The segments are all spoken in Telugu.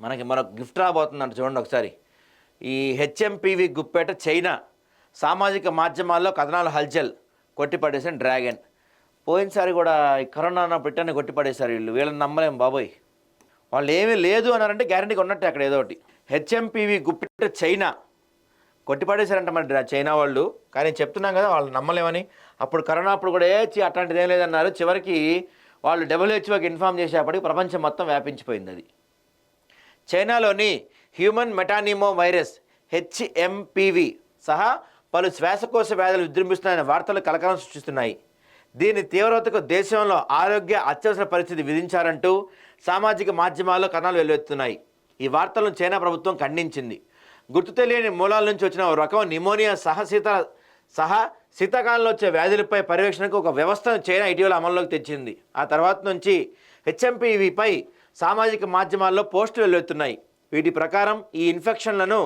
మనకి మరొక గిఫ్ట్ రాబోతుందంట చూడండి ఒకసారి. ఈ హెచ్ఎంపివి గుప్పేట చైనా సామాజిక మాధ్యమాల్లో కథనాలు హల్చల్ కొట్టిపడేసిన డ్రాగన్. పోయినసారి కూడా ఈ కరోనా పెట్టని కొట్టిపడేశారు వీళ్ళు. వీళ్ళని నమ్మలేం బాబోయ్. వాళ్ళు ఏమీ లేదు అన్నారంటే గ్యారంటీగా ఉన్నట్టే అక్కడ ఏదో ఒకటి. హెచ్ఎంపివి గుప్పిట చైనా కొట్టిపడేశారంట మరి చైనా వాళ్ళు. కానీ చెప్తున్నాం కదా వాళ్ళు నమ్మలేమని. అప్పుడు కరోనా అప్పుడు కూడా ఏ అట్లాంటిది ఏం లేదన్నారు. చివరికి వాళ్ళు డబ్ల్యూహెచ్ఓకి ఇన్ఫామ్ చేసేప్పటికి ప్రపంచం మొత్తం వ్యాపించిపోయింది అది. చైనాలోని హ్యూమన్ మెటానిమో వైరస్ హెచ్ఎంపివి సహా పలు శ్వాసకోశ వ్యాధులు విజృంభిస్తున్నాయనే వార్తలు కలకలం సృష్టిస్తున్నాయి. దీని తీవ్రతకు దేశంలో ఆరోగ్య అత్యవసర పరిస్థితి విధించారంటూ సామాజిక మాధ్యమాల్లో కథనాలు వెల్లువెత్తున్నాయి ఈ వార్తలను చైనా ప్రభుత్వం ఖండించింది. గుర్తు తెలియని మూలాల నుంచి వచ్చిన ఒక రకం నిమోనియా సహ శీత సహా శీతాకాలంలో వచ్చే వ్యాధులపై పర్యవేక్షణకు ఒక వ్యవస్థను చైనా ఇటీవల అమల్లోకి తెచ్చింది. ఆ తర్వాత నుంచి హెచ్ఎంపీవీపై సామాజిక మాధ్యమాల్లో పోస్టులు వెల్లువెత్తున్నాయి వీటి ప్రకారం ఈ ఇన్ఫెక్షన్లను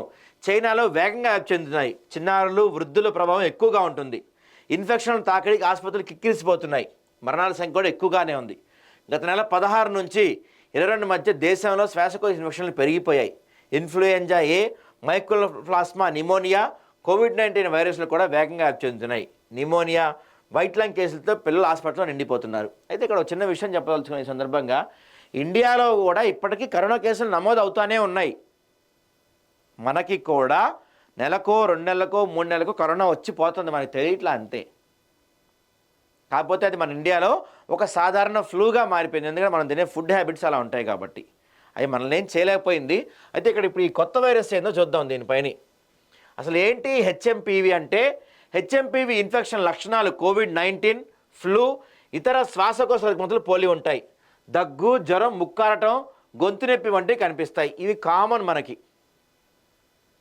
చైనాలో వేగంగా వ్యాప్తి చెందుతున్నాయి. చిన్నారులు వృద్ధుల ప్రభావం ఎక్కువగా ఉంటుంది. ఇన్ఫెక్షన్ తాకిడికి ఆసుపత్రులు కిక్కిరిసిపోతున్నాయి. మరణాల సంఖ్య కూడా ఎక్కువగానే ఉంది. గత నెల పదహారు నుంచి ఇరవై రెండు మధ్య దేశంలో శ్వాసకోశ ఇన్ఫెక్షన్లు పెరిగిపోయాయి. Influenza A mycoplasma pneumonia covid nineteen వైరస్లు కూడా వేగంగా వ్యాప్తి చెందుతున్నాయి. నిమోనియా వైట్ లంగ్ కేసులతో పిల్లలు హాస్పిటల్లో నిండిపోతున్నారు. అయితే ఇక్కడ ఒక చిన్న విషయం చెప్పదలుచుకున్న ఈ సందర్భంగా ఇండియాలో కూడా ఇప్పటికీ కరోనా కేసులు నమోదు అవుతూనే ఉన్నాయి. మనకి కూడా నెలకో రెండు నెలలకో మూడు నెలలకో కరోనా వచ్చి పోతుంది మనకి తెలియట్లా అంతే. కాకపోతే అది మన ఇండియాలో ఒక సాధారణ ఫ్లూగా మారిపోయింది. ఎందుకంటే మనం తినే ఫుడ్ హ్యాబిట్స్ అలా ఉంటాయి కాబట్టి. అవి మనల్ని ఏం చేయలేకపోయింది. అయితే ఇక్కడ ఇప్పుడు ఈ కొత్త వైరస్ ఏందో చూద్దాం దీనిపైన. అసలు ఏంటి హెచ్ఎంపీవి అంటే హెచ్ఎంపీవి ఇన్ఫెక్షన్ లక్షణాలు కోవిడ్ నైన్టీన్ ఫ్లూ ఇతర శ్వాసకోశ రుగ్మతులు పోలి ఉంటాయి. దగ్గు జ్వరం ముక్కారటం గొంతు నొప్పి వంటివి కనిపిస్తాయి. ఇవి కామన్ మనకి.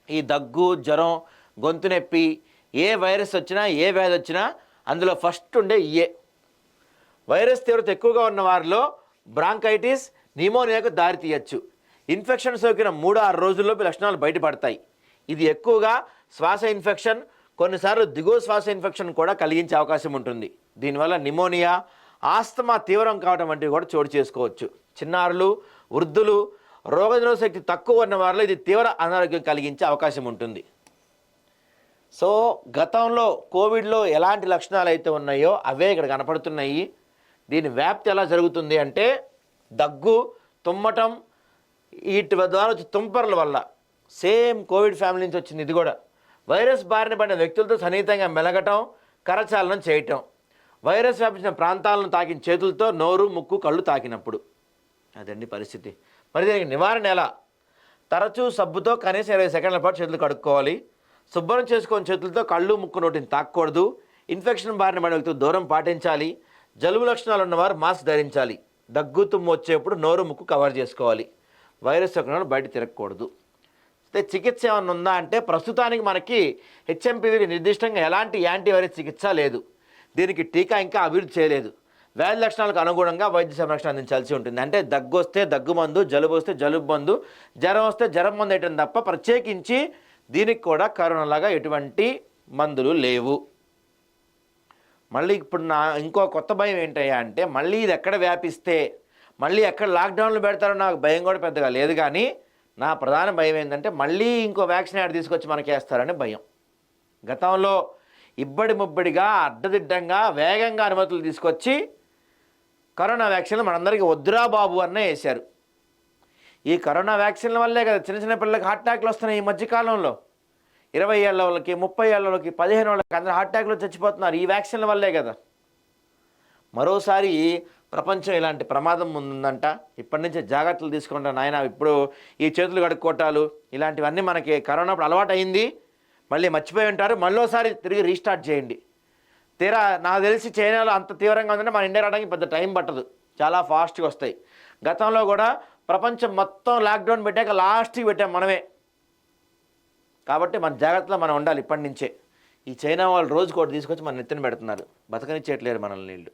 ఈ దగ్గు జ్వరం గొంతు నొప్పి ఏ వైరస్ వచ్చినా ఏ వ్యాధి వచ్చినా అందులో ఫస్ట్ ఉండే ఏ. వైరస్ తీవ్రత ఎక్కువగా ఉన్న వారిలో బ్రాంకైటిస్ నిమోనియాకు దారి తీయచ్చు. ఇన్ఫెక్షన్ సోకిన మూడు ఆరు రోజుల్లోపు లక్షణాలు బయటపడతాయి. ఇది ఎక్కువగా శ్వాస ఇన్ఫెక్షన్ కొన్నిసార్లు దిగువ శ్వాస ఇన్ఫెక్షన్ కూడా కలిగించే అవకాశం ఉంటుంది. దీనివల్ల నిమోనియా ఆస్తమా తీవ్రం కావడం వంటివి కూడా చోటు చేసుకోవచ్చు. చిన్నారులు వృద్ధులు రోగనిరోధక శక్తి తక్కువ ఉన్న వారిలో ఇది తీవ్ర అనారోగ్యం కలిగించే అవకాశం ఉంటుంది. సో గతంలో కోవిడ్లో ఎలాంటి లక్షణాలు అయితే ఉన్నాయో అవే ఇక్కడ కనపడుతున్నాయి. దీని వ్యాప్తి ఎలా జరుగుతుంది అంటే దగ్గు తుమ్మటం వీటి ద్వారా వచ్చే తుంపర్ల వల్ల. సేమ్ కోవిడ్ ఫ్యామిలీ నుంచి వచ్చింది ఇది కూడా. వైరస్ బారిన పడిన వ్యక్తులతో సన్నిహితంగా మెలగటం కరచాలనం చేయటం. వైరస్ వ్యాపించిన ప్రాంతాలను తాకిన చేతులతో నోరు ముక్కు కళ్ళు తాకినప్పుడు. అదండి పరిస్థితి. మరి దీనికి నివారణ ఎలా? తరచూ సబ్బుతో కనీసం ఇరవై సెకండ్ల పాటు చేతులు కడుక్కోవాలి. శుభ్రం చేసుకొని చేతులతో కళ్ళు ముక్కు నోటిని తాకూడదు ఇన్ఫెక్షన్ బారిన పడే వ్యక్తులు దూరం పాటించాలి. జలుబు లక్షణాలు ఉన్నవారు మాస్క్ ధరించాలి. దగ్గు తుమ్ము వచ్చేప్పుడు నోరు ముక్కు కవర్ చేసుకోవాలి. వైరస్ యొక్క బయట తిరగకూడదు. అయితే చికిత్స ఏమైనా ఉందా అంటే ప్రస్తుతానికి మనకి హెచ్ఎంపీవీకి నిర్దిష్టంగా ఎలాంటి యాంటీవైరస్ చికిత్స లేదు. దీనికి టీకా ఇంకా అభివృద్ధి చేయలేదు. వ్యాధి లక్షణాలకు అనుగుణంగా వైద్య సంరక్షణ అందించాల్సి ఉంటుంది. అంటే దగ్గు వస్తే దగ్గు మందు జలుబు వస్తే జలుబు మందు జ్వరం వస్తే జ్వరం మందు వేయటం తప్ప ప్రత్యేకించి దీనికి కూడా కరోనాలాగా ఎటువంటి మందులు లేవు. మళ్ళీ ఇప్పుడు నా ఇంకో కొత్త భయం ఏంటయ్యా అంటే మళ్ళీ ఇది ఎక్కడ వ్యాపిస్తే మళ్ళీ ఎక్కడ లాక్డౌన్లు పెడతారో నాకు భయం కూడా పెద్దగా లేదు కానీ నా ప్రధాన భయం ఏంటంటే మళ్ళీ ఇంకో వ్యాక్సిన్ యాడ్ తీసుకొచ్చి మనకేస్తారని భయం. గతంలో ఇబ్బడి ముబ్బడిగా అడ్డదిడ్డంగా వేగంగా అనుమతులు తీసుకొచ్చి కరోనా వ్యాక్సిన్లు మనందరికీ వద్దురా బాబు అన్న వేశారు. ఈ కరోనా వ్యాక్సిన్ల వల్లే కదా చిన్న చిన్న పిల్లలకి హార్ట్ అటాక్లు వస్తున్నాయి ఈ మధ్యకాలంలో ఇరవై ఏళ్ళ వాళ్ళకి ముప్పై ఏళ్ళ వాళ్ళకి పదిహేను వాళ్ళకి అందరూ హార్ట్ అటాక్లు చచ్చిపోతున్నారు ఈ వ్యాక్సిన్ల వల్లే కదా. మరోసారి ప్రపంచం ఇలాంటి ప్రమాదం ఉందంట ఇప్పటి నుంచే జాగ్రత్తలు తీసుకుంటాను నాయన. ఇప్పుడు ఈ చేతులు కడుక్కోటాలు ఇలాంటివన్నీ మనకి కరోనా అప్పుడు అలవాటు అయింది మళ్ళీ మర్చిపోయి ఉంటారు. మళ్ళీసారి తిరిగి రీస్టార్ట్ చేయండి. తీరా నాకు తెలిసి చైనాలో అంత తీవ్రంగా ఉందంటే మన ఇండియా రావడానికి పెద్ద టైం పట్టదు. చాలా ఫాస్ట్గా వస్తాయి. గతంలో కూడా ప్రపంచం మొత్తం లాక్డౌన్ పెట్టాక లాస్ట్కి పెట్టాం మనమే. కాబట్టి మన జాగ్రత్తలో మనం ఉండాలి ఇప్పటి నుంచే. ఈ చైనా వాళ్ళు రోజుకోటి తీసుకొచ్చి మన నెత్తిన పెడుతున్నారు. బతకనిచ్చేయట్లేరు మనల్ని నీళ్ళు